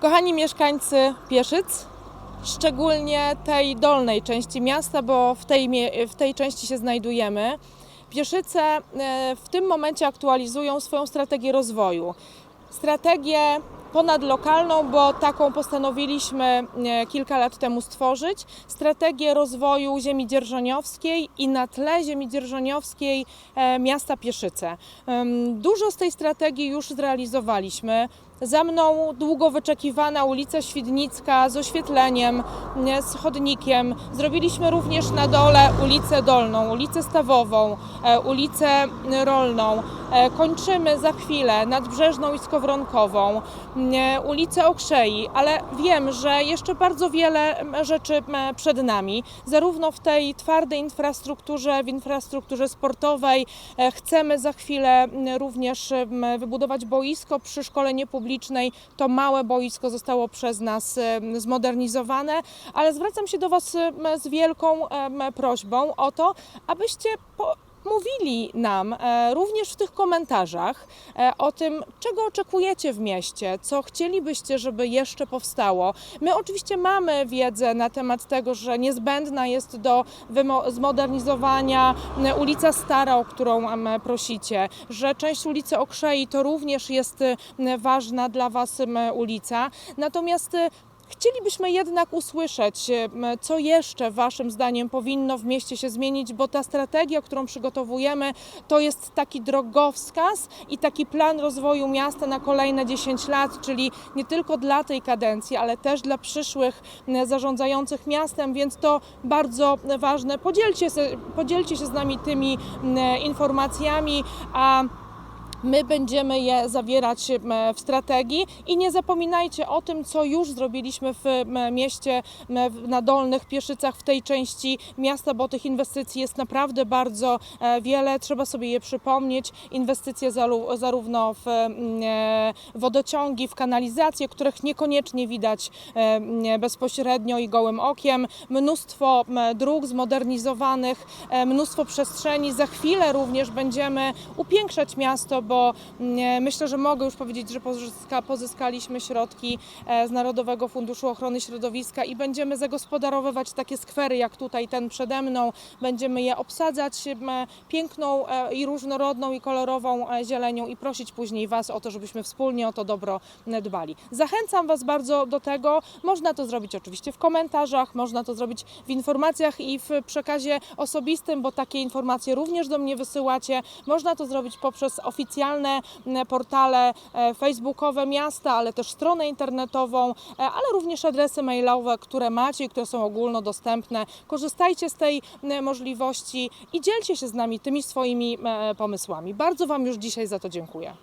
Kochani mieszkańcy Pieszyc, szczególnie tej dolnej części miasta, bo w tej, w tej części się znajdujemy, Pieszyce e, w tym momencie aktualizują swoją strategię rozwoju. Strategię ponadlokalną, bo taką postanowiliśmy e, kilka lat temu stworzyć. Strategię rozwoju ziemi dzierżoniowskiej i na tle ziemi dzierżoniowskiej e, miasta Pieszyce. Dużo z tej strategii już zrealizowaliśmy. Za mną długo wyczekiwana ulica Świdnicka z oświetleniem, nie, z chodnikiem. Zrobiliśmy również na dole ulicę Dolną, ulicę Stawową, e, ulicę Rolną. E, Kończymy za chwilę Nadbrzeżną i Skowronkową, ulicę Okrzei, ale wiem, że jeszcze bardzo wiele rzeczy przed nami, zarówno w tej twardej infrastrukturze, w infrastrukturze sportowej. E, Chcemy za chwilę również wybudować boisko przy szkole niepublicznej. To małe boisko zostało przez nas zmodernizowane, ale zwracam się do Was z wielką prośbą o to, abyście po mówili nam e, również w tych komentarzach e, o tym, czego oczekujecie w mieście, co chcielibyście, żeby jeszcze powstało. My oczywiście mamy wiedzę na temat tego, że niezbędna jest do zmodernizowania ulica Stara, o którą prosicie, że część ulicy Okrzei to również jest ważna dla Was ulica. Natomiast Chcielibyśmy jednak usłyszeć, co jeszcze Waszym zdaniem powinno w mieście się zmienić, bo ta strategia, którą przygotowujemy, to jest taki drogowskaz i taki plan rozwoju miasta na kolejne 10 lat, czyli nie tylko dla tej kadencji, ale też dla przyszłych zarządzających miastem, więc to bardzo ważne. Podzielcie się, podzielcie się z nami tymi informacjami, a My będziemy je zawierać w strategii i nie zapominajcie o tym, co już zrobiliśmy w mieście na Dolnych Pieszycach, w tej części miasta, bo tych inwestycji jest naprawdę bardzo e, wiele. Trzeba sobie je przypomnieć. Inwestycje zarówno w e, wodociągi, w kanalizację, których niekoniecznie widać bezpośrednio i gołym okiem. Mnóstwo dróg zmodernizowanych, e, mnóstwo przestrzeni. Za chwilę również będziemy upiększać miasto, bo mm, myślę, że mogę już powiedzieć, że pozyska, pozyskaliśmy środki e, z Narodowego Funduszu Ochrony Środowiska i będziemy zagospodarowywać takie skwery jak tutaj ten przede mną. Będziemy je obsadzać piękną e, i różnorodną i kolorową e, zielenią i prosić później Was o to, żebyśmy wspólnie o to dobro dbali. Zachęcam Was bardzo do tego. Można to zrobić oczywiście w komentarzach, można to zrobić w informacjach i w przekazie osobistym, bo takie informacje również do mnie wysyłacie. Można to zrobić poprzez oficjalne m, portale e, facebookowe miasta, ale też stronę internetową, e, ale również adresy mailowe, które macie i które są ogólnodostępne. Korzystajcie z tej m, możliwości i dzielcie się z nami tymi swoimi e, pomysłami. Bardzo Wam już dzisiaj za to dziękuję.